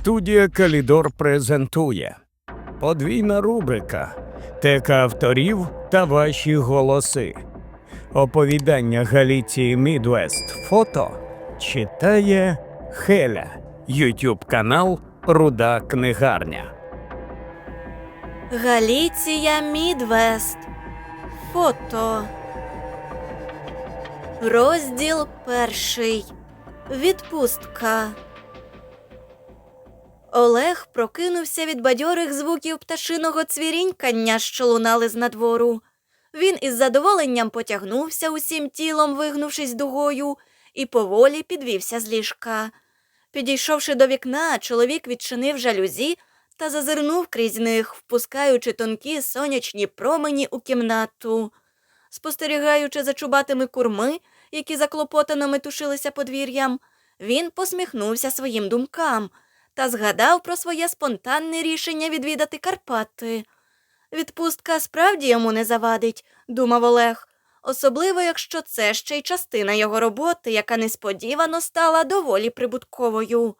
Студія Калідор презентує подвійна рубрика Тека авторів та ваші голоси. Оповідання Галіції Мідвест Фото читає Хеля. Ютуб канал Руда Книгарня. Галіція Мідвест. Фото. Розділ перший. Відпустка. Олег прокинувся від бадьорих звуків пташиного цвірінькання, що лунали з надвору. Він із задоволенням потягнувся усім тілом, вигнувшись дугою, і поволі підвівся з ліжка. Підійшовши до вікна, чоловік відчинив жалюзі та зазирнув крізь них, впускаючи тонкі сонячні промені у кімнату. Спостерігаючи за чубатими курми, які заклопотано метушилися подвір'ям, він посміхнувся своїм думкам та згадав про своє спонтанне рішення відвідати Карпати. Відпустка справді йому не завадить, думав Олег, особливо якщо це ще й частина його роботи, яка несподівано стала доволі прибутковою.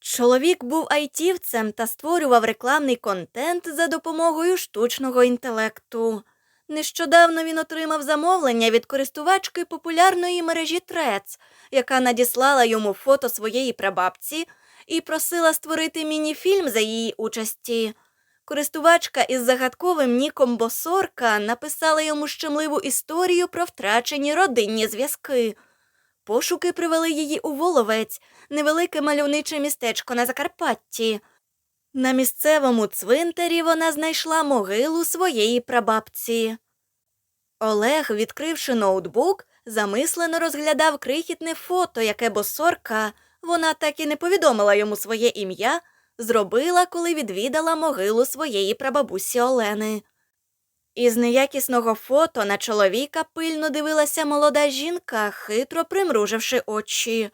Чоловік був айтівцем та створював рекламний контент за допомогою штучного інтелекту. Нещодавно він отримав замовлення від користувачки популярної мережі Трец, яка надіслала йому фото своєї прабабці і просила створити міні-фільм за її участі. Користувачка із загадковим ніком Босорка написала йому щемливу історію про втрачені родинні зв'язки. Пошуки привели її у Воловець, невелике мальовниче містечко на Закарпатті. На місцевому цвинтарі вона знайшла могилу своєї прабабці. Олег, відкривши ноутбук, замислено розглядав крихітне фото, яке босорка, вона так і не повідомила йому своє ім'я, зробила, коли відвідала могилу своєї прабабусі Олени. Із неякісного фото на чоловіка пильно дивилася молода жінка, хитро примруживши очі.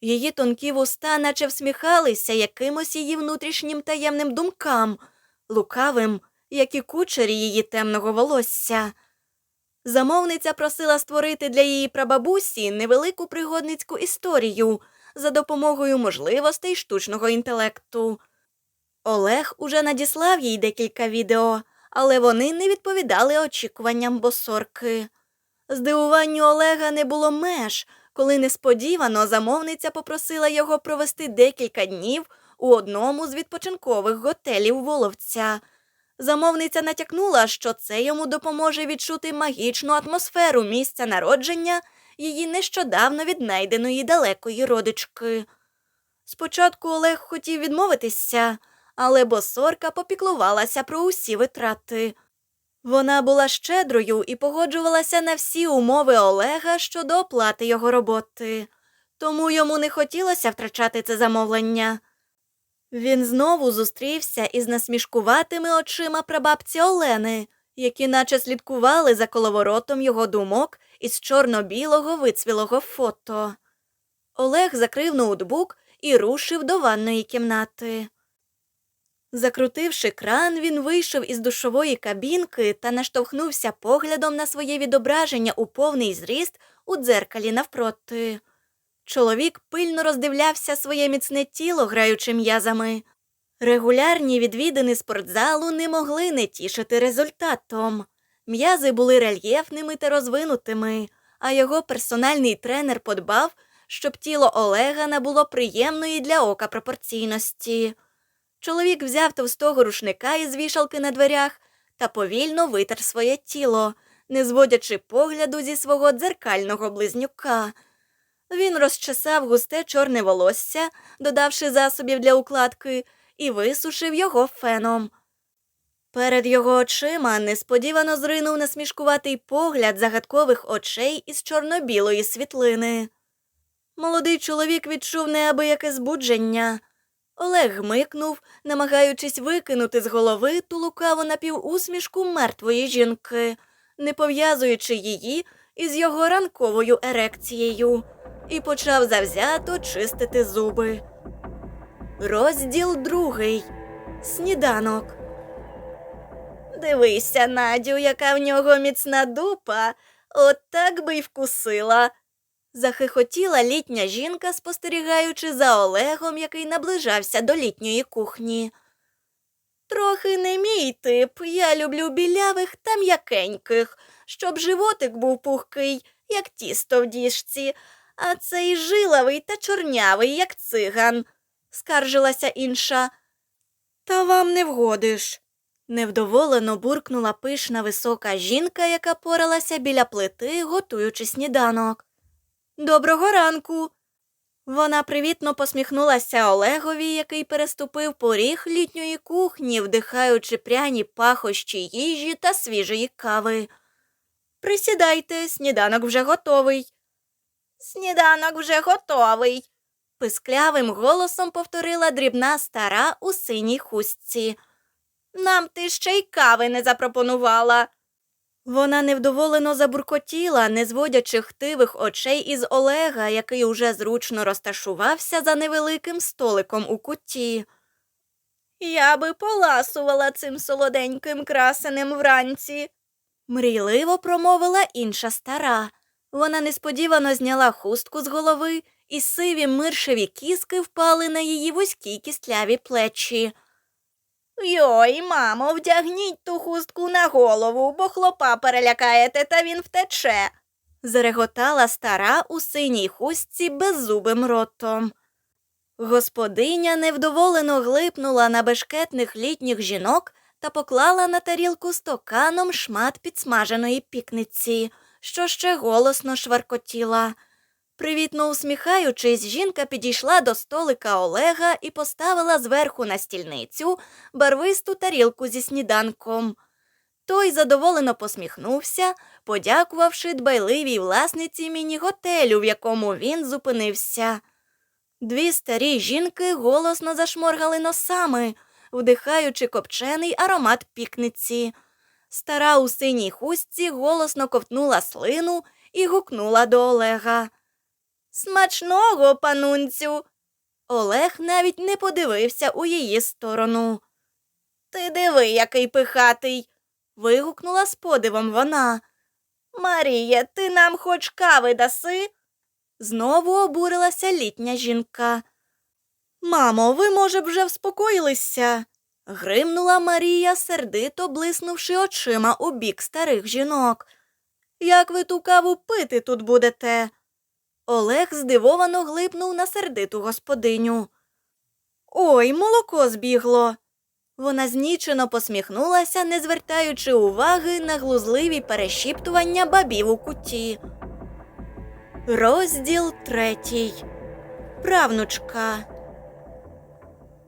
Її тонкі вуста наче всміхалися якимось її внутрішнім таємним думкам, лукавим, як і кучері її темного волосся. Замовниця просила створити для її прабабусі невелику пригодницьку історію за допомогою можливостей штучного інтелекту. Олег уже надіслав їй декілька відео, але вони не відповідали очікуванням босорки. Здивуванню Олега не було меж, коли несподівано замовниця попросила його провести декілька днів у одному з відпочинкових готелів Воловця. Замовниця натякнула, що це йому допоможе відчути магічну атмосферу місця народження її нещодавно віднайденої далекої родички. Спочатку Олег хотів відмовитися, але босорка попіклувалася про усі витрати. Вона була щедрою і погоджувалася на всі умови Олега щодо оплати його роботи, тому йому не хотілося втрачати це замовлення. Він знову зустрівся із насмішкуватими очима прабабці Олени, які наче слідкували за коловоротом його думок із чорно-білого вицвілого фото. Олег закрив ноутбук і рушив до ванної кімнати. Закрутивши кран, він вийшов із душової кабінки та наштовхнувся поглядом на своє відображення у повний зріст у дзеркалі навпроти. Чоловік пильно роздивлявся своє міцне тіло, граючи м'язами. Регулярні відвідини спортзалу не могли не тішити результатом. М'язи були рельєфними та розвинутими, а його персональний тренер подбав, щоб тіло Олега набуло приємної для ока пропорційності. Чоловік взяв товстого рушника із вішалки на дверях та повільно витер своє тіло, не зводячи погляду зі свого дзеркального близнюка. Він розчесав густе чорне волосся, додавши засобів для укладки, і висушив його феном. Перед його очима несподівано зринув насмішкуватий погляд загадкових очей із чорно-білої світлини. Молодий чоловік відчув неабияке збудження. Олег гмикнув, намагаючись викинути з голови ту лукаву напівусмішку мертвої жінки, не пов'язуючи її із його ранковою ерекцією, і почав завзято чистити зуби. Розділ другий. Сніданок. Дивися, Надю, яка в нього міцна дупа. От так би й вкусила. Захихотіла літня жінка, спостерігаючи за Олегом, який наближався до літньої кухні. Трохи не мій тип. Я люблю білявих та м'якеньких, щоб животик був пухкий, як тісто в діжці, а цей жилавий та чорнявий, як циган, скаржилася інша. Та вам не вгодиш. Невдоволено буркнула пишна висока жінка, яка поралася біля плити, готуючи сніданок. Доброго ранку. Вона привітно посміхнулася Олегові, який переступив поріг літньої кухні, вдихаючи пряні пахощі їжі та свіжої кави. Присідайте, сніданок вже готовий. Сніданок вже готовий. писклявим голосом повторила дрібна стара у синій хустці. Нам ти ще й кави не запропонувала. Вона невдоволено забуркотіла, не зводячи хтивих очей із Олега, який уже зручно розташувався за невеликим столиком у куті. Я би поласувала цим солоденьким красеним вранці, мрійливо промовила інша стара. Вона несподівано зняла хустку з голови, і сиві миршеві кіски впали на її вузькі кістляві плечі. Йой, мамо, вдягніть ту хустку на голову, бо хлопа перелякаєте, та він втече. зареготала стара у синій хустці беззубим ротом. Господиня невдоволено глипнула на бешкетних літніх жінок та поклала на тарілку стоканом шмат підсмаженої пікниці, що ще голосно шваркотіла. Привітно усміхаючись, жінка підійшла до столика Олега і поставила зверху на стільницю барвисту тарілку зі сніданком. Той задоволено посміхнувся, подякувавши дбайливій власниці міні-готелю, в якому він зупинився. Дві старі жінки голосно зашморгали носами, вдихаючи копчений аромат пікниці. Стара у синій хустці голосно ковтнула слину і гукнула до Олега. Смачного, панунцю. Олег навіть не подивився у її сторону. Ти диви, який пихатий. вигукнула з подивом вона. Марія, ти нам хоч кави даси? Знову обурилася літня жінка. Мамо, ви, може, вже вспокоїлися? гримнула Марія, сердито блиснувши очима у бік старих жінок. Як ви ту каву пити тут будете? Олег здивовано глипнув на сердиту господиню. Ой, молоко збігло. Вона знічено посміхнулася, не звертаючи уваги на глузливі перешіптування бабів у куті. Розділ третій. Правнучка.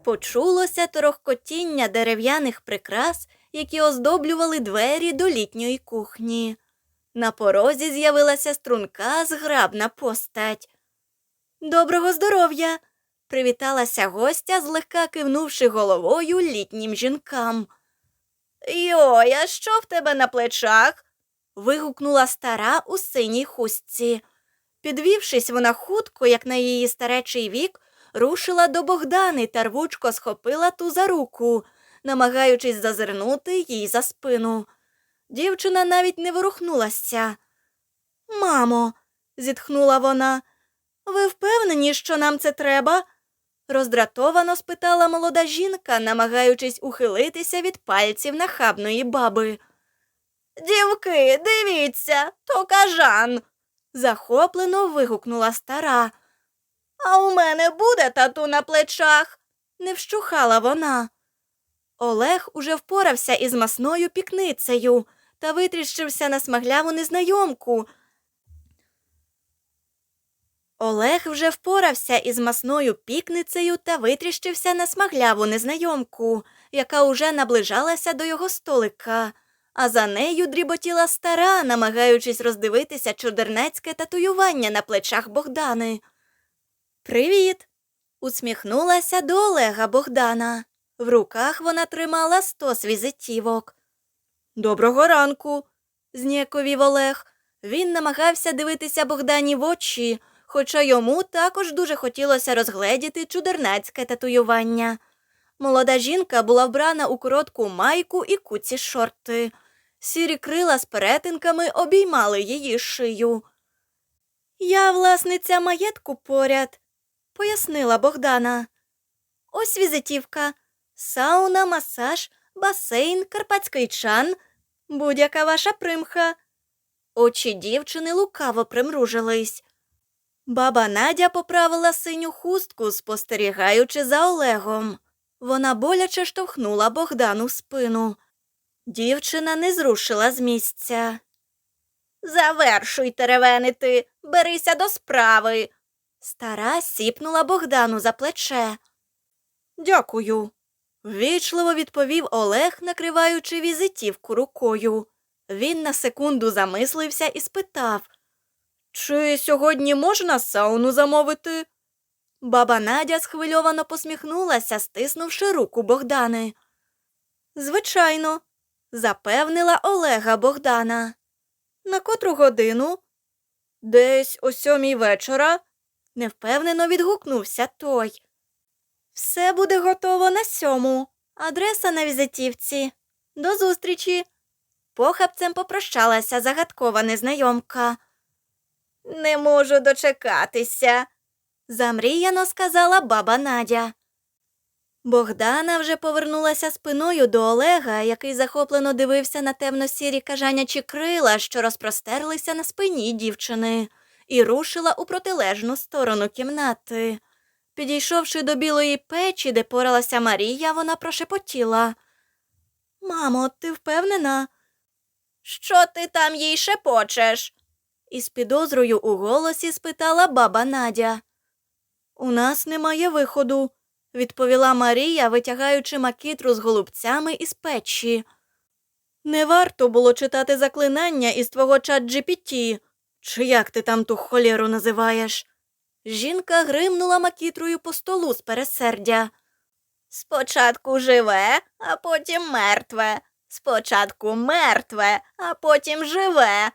Почулося торохкотіння дерев'яних прикрас, які оздоблювали двері до літньої кухні. На порозі з'явилася струнка зграбна постать. Доброго здоров'я. привіталася гостя, злегка кивнувши головою літнім жінкам. Йой, а що в тебе на плечах? вигукнула стара у синій хустці. Підвівшись, вона хутко, як на її старечий вік, рушила до Богдани та рвучко схопила ту за руку, намагаючись зазирнути їй за спину. Дівчина навіть не ворухнулася. Мамо, зітхнула вона, ви впевнені, що нам це треба? роздратовано спитала молода жінка, намагаючись ухилитися від пальців нахабної баби. Дівки, дивіться, то кажан. захоплено вигукнула стара. А у мене буде тату на плечах, не вщухала вона. Олег уже впорався із масною пікницею та витріщився на смагляву незнайомку. Олег вже впорався із масною пікницею та витріщився на смагляву незнайомку, яка уже наближалася до його столика, а за нею дріботіла стара, намагаючись роздивитися чудернецьке татуювання на плечах Богдани. Привіт. усміхнулася до Олега Богдана. В руках вона тримала стос візитівок. Доброго ранку, зніяковів Олег. Він намагався дивитися Богдані в очі, хоча йому також дуже хотілося розгледіти чудернацьке татуювання. Молода жінка була вбрана у коротку майку і куці шорти. Сірі крила з перетинками обіймали її шию. Я власниця маєтку поряд, пояснила Богдана. Ось візитівка. Сауна, масаж, басейн, карпатський чан, будь-яка ваша примха. Очі дівчини лукаво примружились. Баба Надя поправила синю хустку, спостерігаючи за Олегом. Вона боляче штовхнула Богдану в спину. Дівчина не зрушила з місця. Завершуй теревенити, берися до справи. Стара сіпнула Богдану за плече. Дякую. Ввічливо відповів Олег, накриваючи візитівку рукою. Він на секунду замислився і спитав Чи сьогодні можна сауну замовити? Баба Надя схвильовано посміхнулася, стиснувши руку Богдани. Звичайно, запевнила Олега Богдана. На котру годину? Десь о сьомій вечора, невпевнено відгукнувся той. Все буде готово на сьому. Адреса на візитівці. До зустрічі. Похапцем попрощалася загадкова незнайомка. Не можу дочекатися, замріяно сказала баба Надя. Богдана вже повернулася спиною до Олега, який захоплено дивився на темно-сірі кажанячі крила, що розпростерлися на спині дівчини, і рушила у протилежну сторону кімнати. Підійшовши до білої печі, де поралася Марія, вона прошепотіла. Мамо, ти впевнена? Що ти там їй шепочеш? Із підозрою у голосі спитала баба Надя. У нас немає виходу, відповіла Марія, витягаючи макітру з голубцями із печі. Не варто було читати заклинання із твого чат GPT, чи як ти там ту холєру називаєш. Жінка гримнула макітрою по столу з пересердя. Спочатку живе, а потім мертве. Спочатку мертве, а потім живе.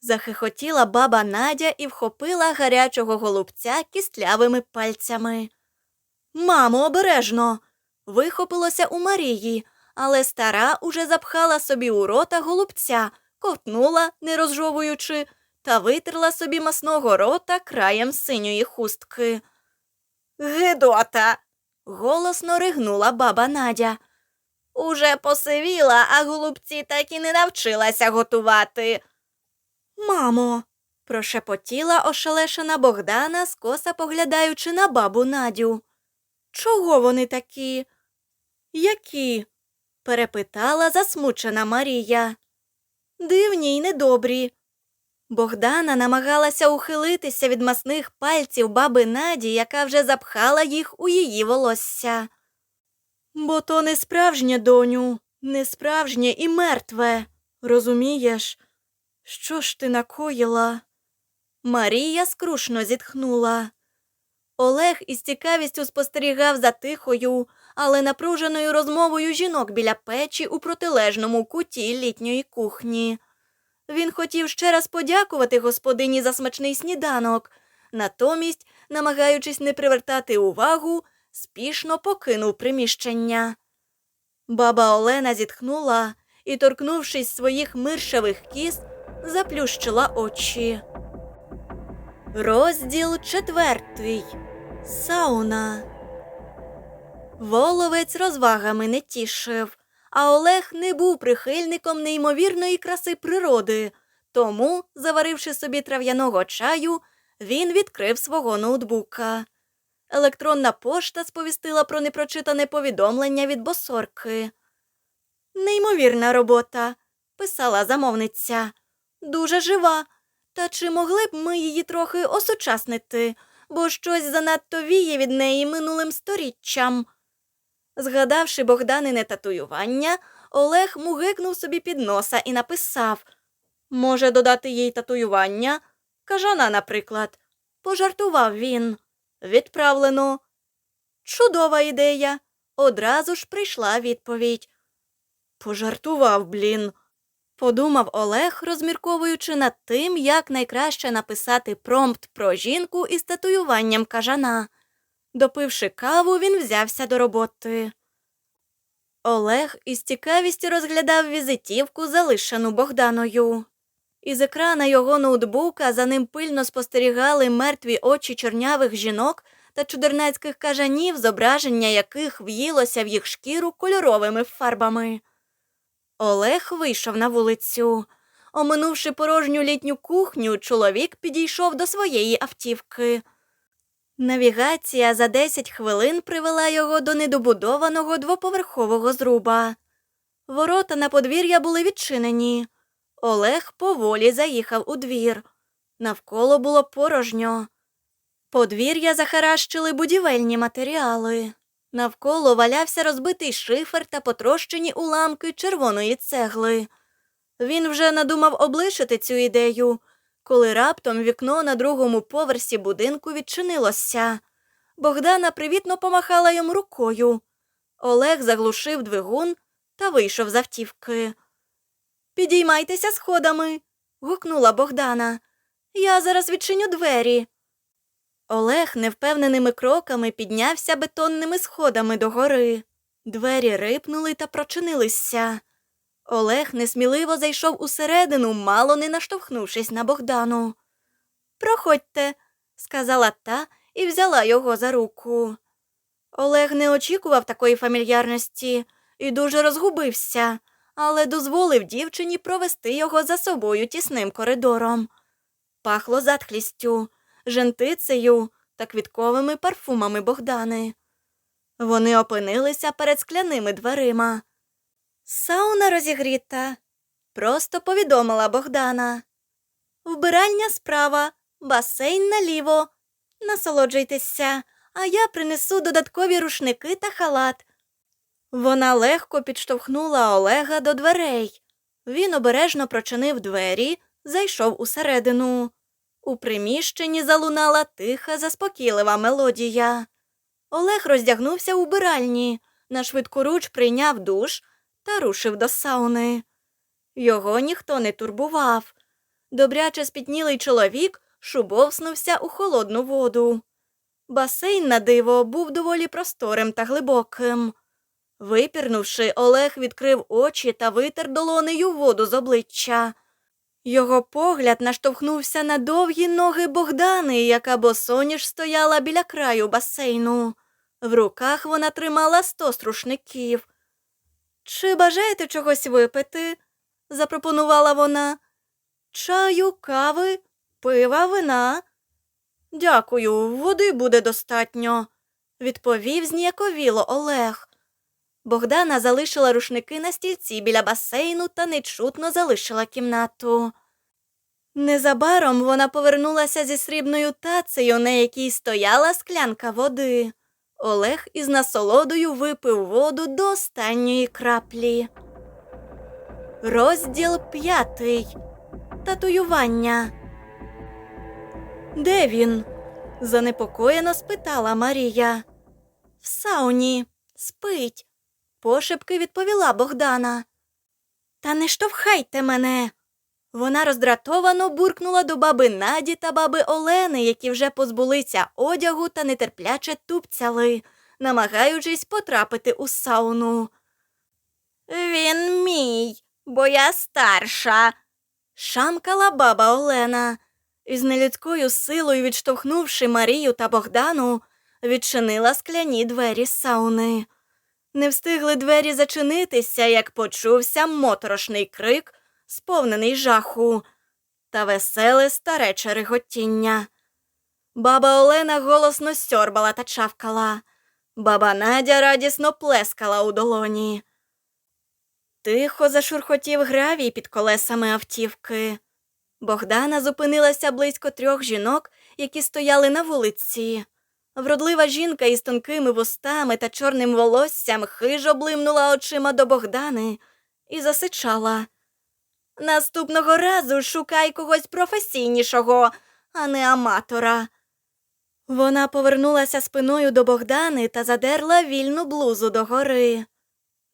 Захихотіла баба Надя і вхопила гарячого голубця кістлявими пальцями. Мамо, обережно. вихопилося у Марії, але стара уже запхала собі у рота голубця, ковтнула, не розжовуючи, та витерла собі масного рота краєм синьої хустки. Гидота. голосно ригнула баба Надя. Уже посивіла, а голубці так і не навчилася готувати. Мамо, прошепотіла ошелешена Богдана, скоса поглядаючи на бабу Надю. Чого вони такі? Які? перепитала засмучена Марія. Дивні й недобрі. Богдана намагалася ухилитися від масних пальців баби Наді, яка вже запхала їх у її волосся. Бо то не справжнє, доню, не справжнє і мертве. Розумієш? Що ж ти накоїла? Марія скрушно зітхнула. Олег із цікавістю спостерігав за тихою, але напруженою розмовою жінок біля печі у протилежному куті літньої кухні. Він хотів ще раз подякувати господині за смачний сніданок, натомість, намагаючись не привертати увагу, спішно покинув приміщення. Баба Олена зітхнула і, торкнувшись своїх миршавих кіс, заплющила очі. Розділ четвертий. Сауна. Воловець розвагами не тішив, а Олег не був прихильником неймовірної краси природи, тому, заваривши собі трав'яного чаю, він відкрив свого ноутбука. Електронна пошта сповістила про непрочитане повідомлення від босорки. Неймовірна робота, писала замовниця. Дуже жива. Та чи могли б ми її трохи осучаснити, бо щось занадто віє від неї минулим сторіччям. Згадавши Богданине татуювання, Олег мугикнув собі під носа і написав Може, додати їй татуювання? Кажана, наприклад. Пожартував він. Відправлено. Чудова ідея. Одразу ж прийшла відповідь. Пожартував, блін. Подумав Олег, розмірковуючи над тим, як найкраще написати промпт про жінку із татуюванням кажана. Допивши каву, він взявся до роботи. Олег із цікавістю розглядав візитівку, залишену Богданою. Із екрана його ноутбука за ним пильно спостерігали мертві очі чорнявих жінок та чудернацьких кажанів, зображення яких в'їлося в їх шкіру кольоровими фарбами. Олег вийшов на вулицю. Оминувши порожню літню кухню, чоловік підійшов до своєї автівки. Навігація за 10 хвилин привела його до недобудованого двоповерхового зруба. Ворота на подвір'я були відчинені. Олег поволі заїхав у двір. Навколо було порожньо. Подвір'я захаращили будівельні матеріали. Навколо валявся розбитий шифер та потрощені уламки червоної цегли. Він вже надумав облишити цю ідею, коли раптом вікно на другому поверсі будинку відчинилося. Богдана привітно помахала йому рукою. Олег заглушив двигун та вийшов з автівки. Підіймайтеся сходами. гукнула Богдана. Я зараз відчиню двері. Олег невпевненими кроками піднявся бетонними сходами догори. Двері рипнули та прочинилися. Олег несміливо зайшов усередину, мало не наштовхнувшись на Богдану. Проходьте, сказала та і взяла його за руку. Олег не очікував такої фамільярності і дуже розгубився, але дозволив дівчині провести його за собою тісним коридором. Пахло затхлістю, жентицею та квітковими парфумами Богдани. Вони опинилися перед скляними дверима. Сауна розігріта, просто повідомила Богдана. Вбиральня справа, басейн наліво. Насолоджуйтеся, а я принесу додаткові рушники та халат. Вона легко підштовхнула Олега до дверей. Він обережно прочинив двері, зайшов усередину. У приміщенні залунала тиха, заспокійлива мелодія. Олег роздягнувся у биральні, на швидкоруч прийняв душ та рушив до сауни. Його ніхто не турбував. Добряче спітнілий чоловік шубовснувся у холодну воду. Басейн на диво був доволі просторим та глибоким. Випірнувши, Олег відкрив очі та витер долонею воду з обличчя. Його погляд наштовхнувся на довгі ноги Богдани, яка босоніж стояла біля краю басейну. В руках вона тримала сто струшників. Чи бажаєте чогось випити? запропонувала вона. Чаю, кави, пива, вина. Дякую, води буде достатньо, відповів зніяковіло Олег. Богдана залишила рушники на стільці біля басейну та нечутно залишила кімнату. Незабаром вона повернулася зі срібною тацею, на якій стояла склянка води. Олег із насолодою випив воду до останньої краплі. Розділ п'ятий. Татуювання. Де він? занепокоєно спитала Марія. В сауні, спить, пошепки відповіла Богдана. Та не штовхайте мене. Вона роздратовано буркнула до баби Наді та баби Олени, які вже позбулися одягу та нетерпляче тупцяли, намагаючись потрапити у сауну. Він мій, бо я старша, шамкала баба Олена. І з нелюдською силою, відштовхнувши Марію та Богдану, відчинила скляні двері сауни. Не встигли двері зачинитися, як почувся моторошний крик, сповнений жаху, та веселе старече реготіння. Баба Олена голосно сьорбала та чавкала. Баба Надя радісно плескала у долоні. Тихо зашурхотів гравій під колесами автівки. Богдана зупинилася близько трьох жінок, які стояли на вулиці. Вродлива жінка із тонкими вустами та чорним волоссям хижо блимнула очима до Богдани і засичала. Наступного разу шукай когось професійнішого, а не аматора. Вона повернулася спиною до Богдани та задерла вільну блузу догори.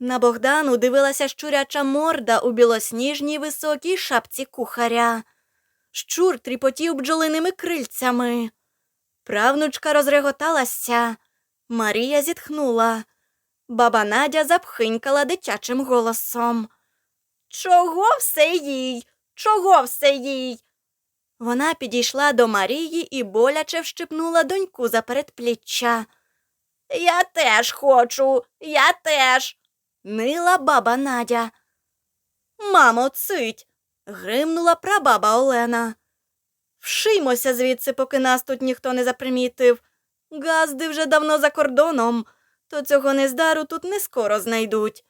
На Богдану дивилася щуряча морда у білосніжній високій шапці кухаря. Щур тріпотів бджолиними крильцями. Правнучка розреготалася. Марія зітхнула. Баба Надя запхинькала дитячим голосом. Чого все їй? Чого все їй? Вона підійшла до Марії і боляче вщипнула доньку за передпліччя. Я теж хочу, я теж. нила баба Надя. Мамо, цить. гримнула прабаба Олена. Вшиймося звідси, поки нас тут ніхто не запримітив. Газди вже давно за кордоном, то цього нездару тут не скоро знайдуть.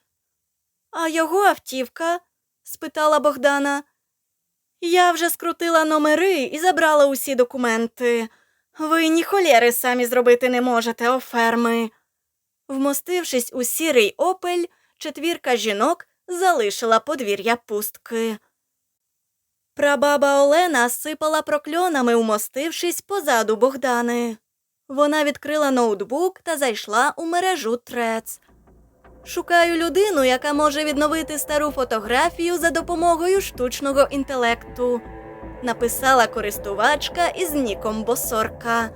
А його автівка? Спитала Богдана. Я вже скрутила номери і забрала усі документи. Ви ні холєри самі зробити не можете, оферми. Вмостившись у сірий опель, четвірка жінок залишила подвір'я пустки. Прабаба Олена сипала прокльонами, умостившись позаду Богдани. Вона відкрила ноутбук та зайшла у мережу Трец. Шукаю людину, яка може відновити стару фотографію за допомогою штучного інтелекту, написала користувачка із ніком Босорка.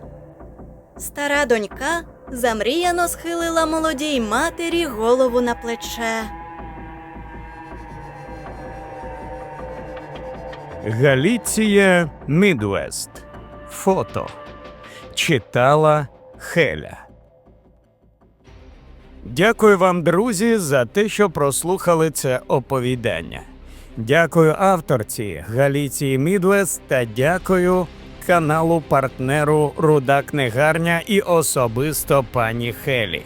Стара донька замріяно схилила молодій матері голову на плече. Галіція Мідвест. Фото. Читала Хеля. Дякую вам, друзі, за те, що прослухали це оповідання. Дякую авторці Галіції Мідвест та дякую каналу партнеру Руда Книгарня і особисто пані Хелі.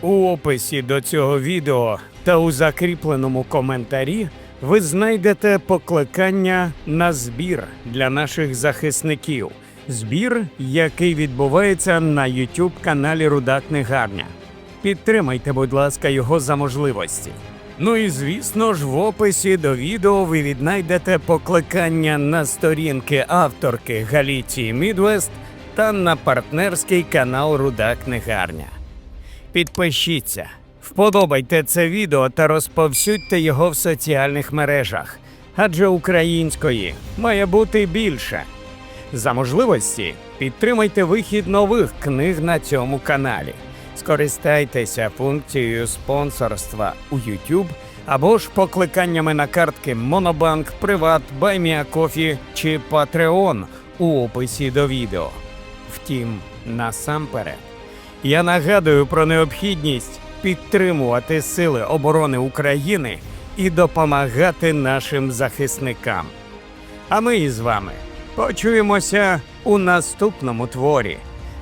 У описі до цього відео та у закріпленому коментарі ви знайдете покликання на збір для наших захисників. Збір, який відбувається на YouTube каналі Руда Книгарня. Підтримайте, будь ласка, його за можливості. Ну і звісно ж, в описі до відео ви віднайдете покликання на сторінки авторки Галіції Мідвест та на партнерський канал Руда Книгарня. Підпишіться, вподобайте це відео та розповсюдьте його в соціальних мережах, адже української має бути більше. За можливості підтримайте вихід нових книг на цьому каналі. Скористайтеся функцією спонсорства у YouTube або ж покликаннями на картки Monobank, Приват, BuyMeACoffee чи Patreon у описі до відео. Втім, насамперед, я нагадую про необхідність підтримувати Сили оборони України і допомагати нашим захисникам. А ми із вами почуємося у наступному творі.